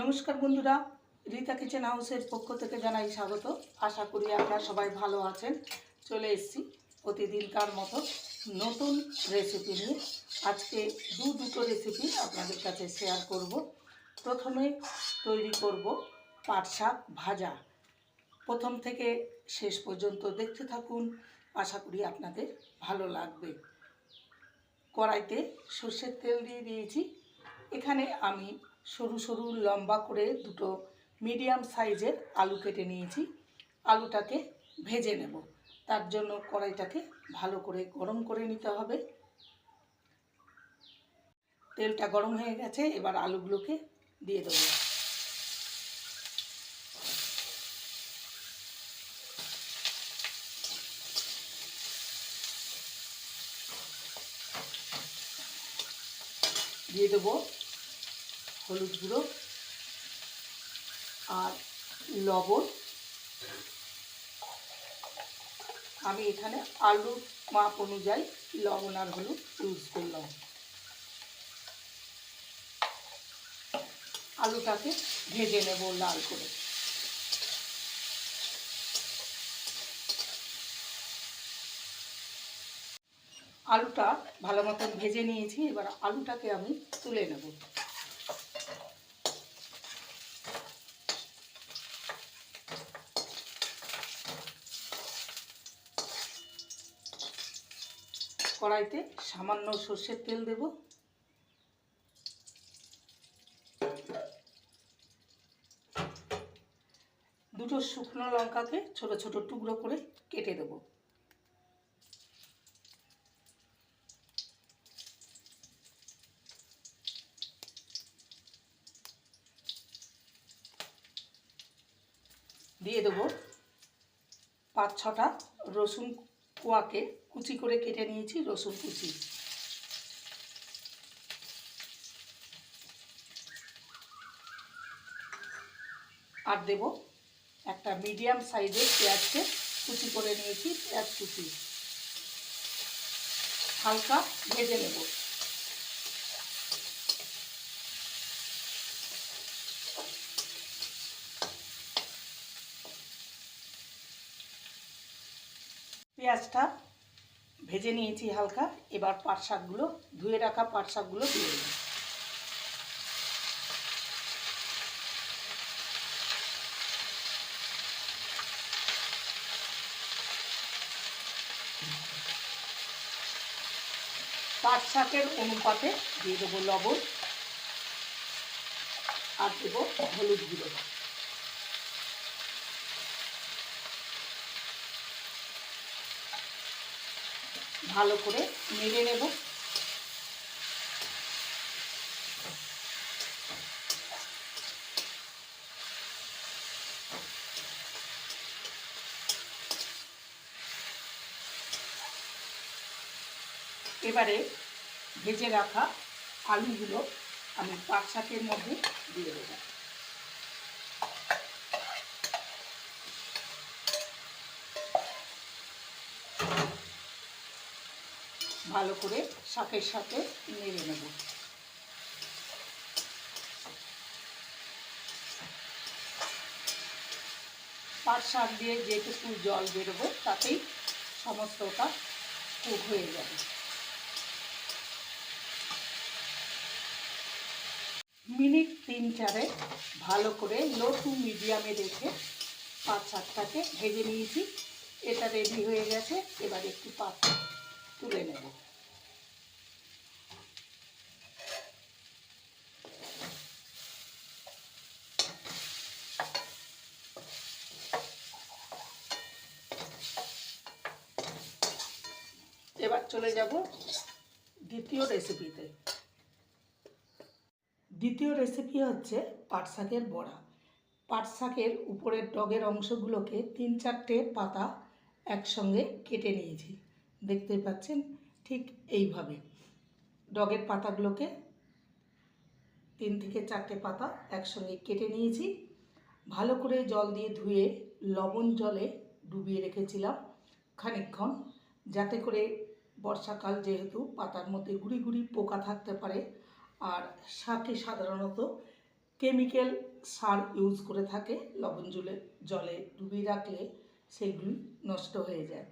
নমস্কার বন্ধুরা, রীতা কিচেন হাউসের পক্ষ থেকে জানাই স্বাগত। আশা করি আপনারা সবাই ভালো আছেন। চলে এসেছি প্রতিদিনকার মতো নতুন রেসিপি নিয়ে। আজকে দু দুটো রেসিপি আপনাদের কাছে শেয়ার করব। প্রথমে তৈরি করব পাট শাক ভাজা। প্রথম থেকে শেষ পর্যন্ত দেখতে থাকুন। আশা করি আপনাদের ভালো লাগবে। কড়াইতে সর্ষের তেল দিয়ে দিয়েছি। এখানে আমি সরু সরু লম্বা করে দুটো মিডিয়াম সাইজের আলু কেটে নিয়েছি। আলুটাকে ভেজে নেব। তার জন্য কড়াইটাকে ভালো করে গরম করে নিতে হবে। তেলটা গরম হয়ে গেছে, এবার আলুগুলোকে দিয়ে দেবো। দিয়ে দেবো হলুদ গুঁড়ো আর লবণ। আমি এখানে আলুর মাপ অনুযায়ী লবণ আর হলুদ ইউজ করলাম। আলুটাকে ভেজে নেব লাল করে। আলুটা ভালো মতন ভেজে নিয়েছি, এবার আলুটাকে আমি তুলে নেব। কড়াইতে সামান্য সর্ষের তেল দেব। দুটো শুকনো লঙ্কাকে ছোট ছোট টুকরো করে কেটে দেবো। দিয়ে দেবো পাঁচ ছটা রসুন কোয়াকে কুচি করে কেটে নিয়েছি রসুন কুচি। আর দেব একটা মিডিয়াম সাইজের পেঁয়াজকে কুচি করে নিয়েছি, পেঁয়াজ কুচি। হালকা ভেজে নেব। পেঁয়াজটা ভেজে নিয়েছি হালকা। এবার পাট শাকগুলো, ধুয়ে রাখা পাট শাকগুলো দিয়ে দেবো। পাট শাকের অনুপাতে দিয়ে দেবো লবণ আর দেবো হলুদ গুঁড়ো। ভালো করে নেড়ে নেব। এবারে ভেজে রাখা আলুগুলো আমি পাট মধ্যে দিয়ে দেবো। ভালো করে শাকের সাথে নেড়ে নেব। পাট শাক দিয়ে যেটুকু জল বেরোবো, তাতেই সমস্তটা কুক হয়ে যাবে। মিনিট তিন চারে ভালো করে লো টু মিডিয়ামে রেখে পাট শাকটাকে ভেজে নিয়েছি। এটা রেডি হয়ে গেছে, এবার একটু পাত তুলে নেব এবার চলে যাব দ্বিতীয় রেসিপিতে দ্বিতীয় রেসিপি হচ্ছে পাট শাকের বড়া। পাট শাকের উপরের ডগের অংশগুলোকে তিন চারটে পাতা একসঙ্গে কেটে নিয়েছি। দেখতে পাচ্ছেন ঠিক এইভাবে। ডগের পাতাগুলোকে তিন থেকে চারটে পাতা একসঙ্গে কেটে নিয়েছি। ভালো করে জল দিয়ে ধুয়ে লবণ জলে ডুবিয়ে রেখেছিলাম খানিকক্ষণ, যাতে করে বর্ষাকাল যেহেতু, পাতার মধ্যে গুড়ি গুড়ি পোকা থাকতে পারে। আর শাকে সাধারণত কেমিক্যাল সার ইউজ করে থাকে। লবণ জলে জলে ডুবিয়ে রাখলে সেইগুলি নষ্ট হয়ে যায়।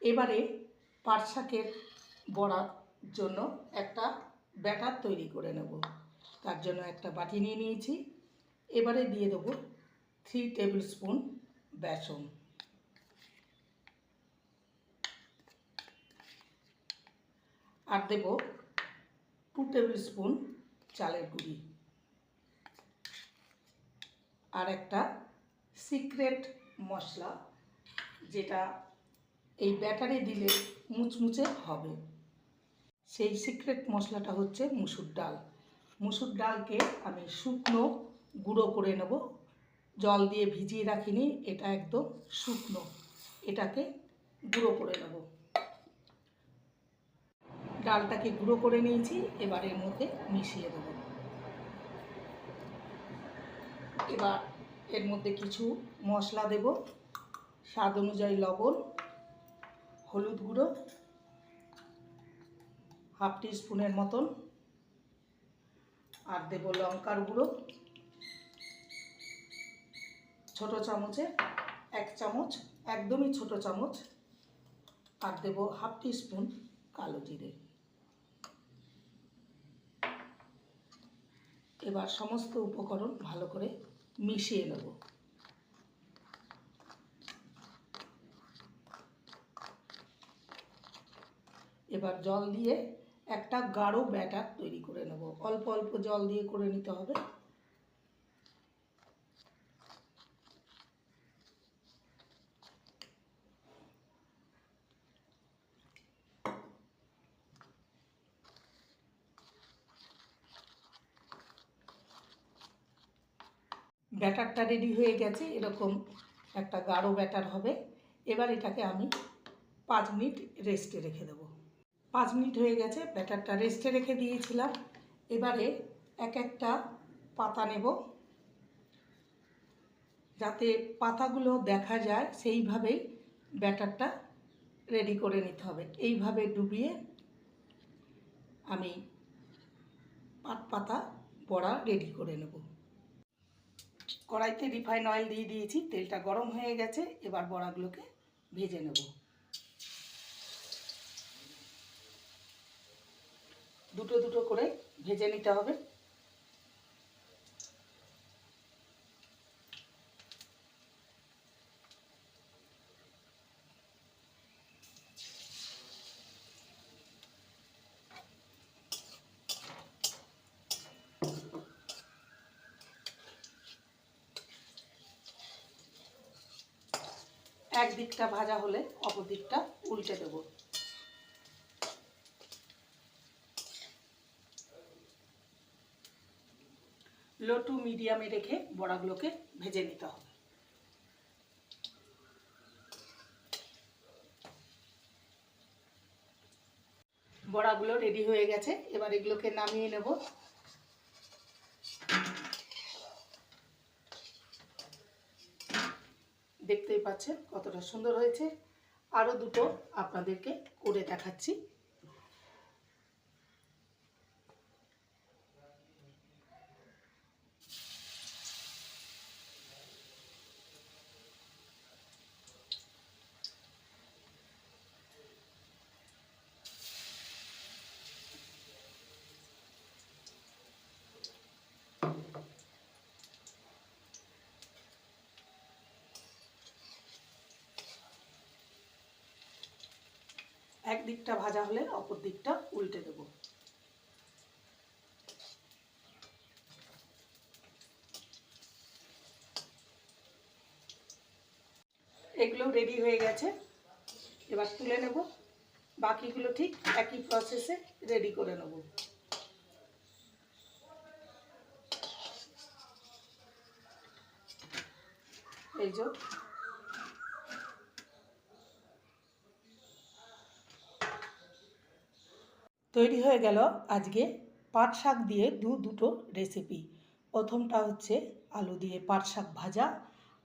এবারে পাট শাকের বড়ার জন্য একটা ব্যাটার তৈরি করে নেব। তার জন্য একটা বাটি নিয়ে নিয়েছি। এবারে দিয়ে দেবো থ্রি টেবিল স্পুন বেসন। আর দেব টু টেবিল স্পুন চালের গুঁড়ি। আর একটা সিক্রেট মশলা, যেটা এই ব্যাটারে দিলে মুচমুচে হবে। সেই সিক্রেট মশলাটা হচ্ছে মুসুর ডাল। মুসুর ডালকে আমি শুকনো গুঁড়ো করে নেব। জল দিয়ে ভিজিয়ে রাখিনি, এটা একদম শুকনো। এটাকে গুঁড়ো করে নেব। ডালটাকে গুঁড়ো করে নিয়েছি, এবার এর মধ্যে মিশিয়ে দেব। এবার এর মধ্যে কিছু মশলা দেব, স্বাদ অনুযায়ী লবণ, হলুদ গুঁড়ো, হাফ টি স্পুনের মতন, আর দেব লঙ্কার গুঁড়ো। ছোট চামচে এক চামচ, একদমই ছোট চামচ, আর দেব হাফ টি স্পুন কালো জিরে। এবার সমস্ত উপকরণ ভালো করে মিশিয়ে নেব। এবার জল দিয়ে একটা গাঢ় ব্যাটার তৈরি করে নেব। অল্প অল্প জল দিয়ে করে নিতে হবে। ব্যাটারটা রেডি হয়ে গেছে, এরকম একটা গাঢ় ব্যাটার হবে। এবার এটাকে আমি পাঁচ মিনিট রেস্টে রেখে দেবো। পাঁচ মিনিট হয়ে গেছে, ব্যাটারটা রেস্টে রেখে দিয়েছিলাম। এবারে এক একটা পাতা নেব। যাতে পাতাগুলো দেখা যায়, সেইভাবেই ব্যাটারটা রেডি করে নিতে হবে। এইভাবে ডুবিয়ে আমি পাট পাতা বড়া রেডি করে নেব। কড়াইতে রিফাইন অয়েল দিয়ে দিয়েছি, তেলটা গরম হয়ে গেছে, এবার বড়াগুলোকে ভেজে নেব। দুটো দুটো করে ভেজে নিতে হবে। এক দিকটা ভাজা হলে অপর দিকটা উল্টে দেব। লো টু মিডিয়ামে রেখে বড়াগুলোকে ভেজে নিতে হবে। বড়াগুলো রেডি হয়ে গেছে। এবার এগুলোকে নামিয়ে নেব। দেখতেই পাচ্ছেন কতটা সুন্দর হয়েছে। আরও দুটো আপনাদেরকে করে দেখাচ্ছি। এক দিকটা ভাজা হলে অপর দিকটা উল্টে দেব। এগুলো রেডি হয়ে গেছে। এবার তুলে নেব। বাকিগুলো ঠিক একই প্রসেসে রেডি করে নেব। এই যে তৈরি হয়ে গেল আজকে পাট শাক দিয়ে দু দুটো রেসিপি প্রথমটা হচ্ছে আলু দিয়ে পাট শাক ভাজা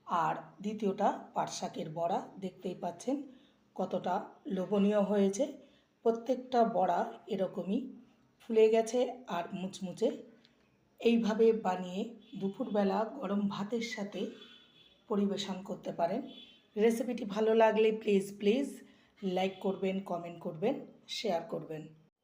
আর দ্বিতীয়টা পাট শাকের বড়া। দেখতেই পাচ্ছেন কতটা লোভনীয় হয়েছে। প্রত্যেকটা বড়া এরকমই ফুলে গেছে আর মুচমুচে। এইভাবে বানিয়ে দুপুরবেলা গরম ভাতের সাথে পরিবেশন করতে পারেন। রেসিপিটি ভালো লাগলে প্লিজ প্লিজ লাইক করবেন কমেন্ট করবেন শেয়ার করবেন।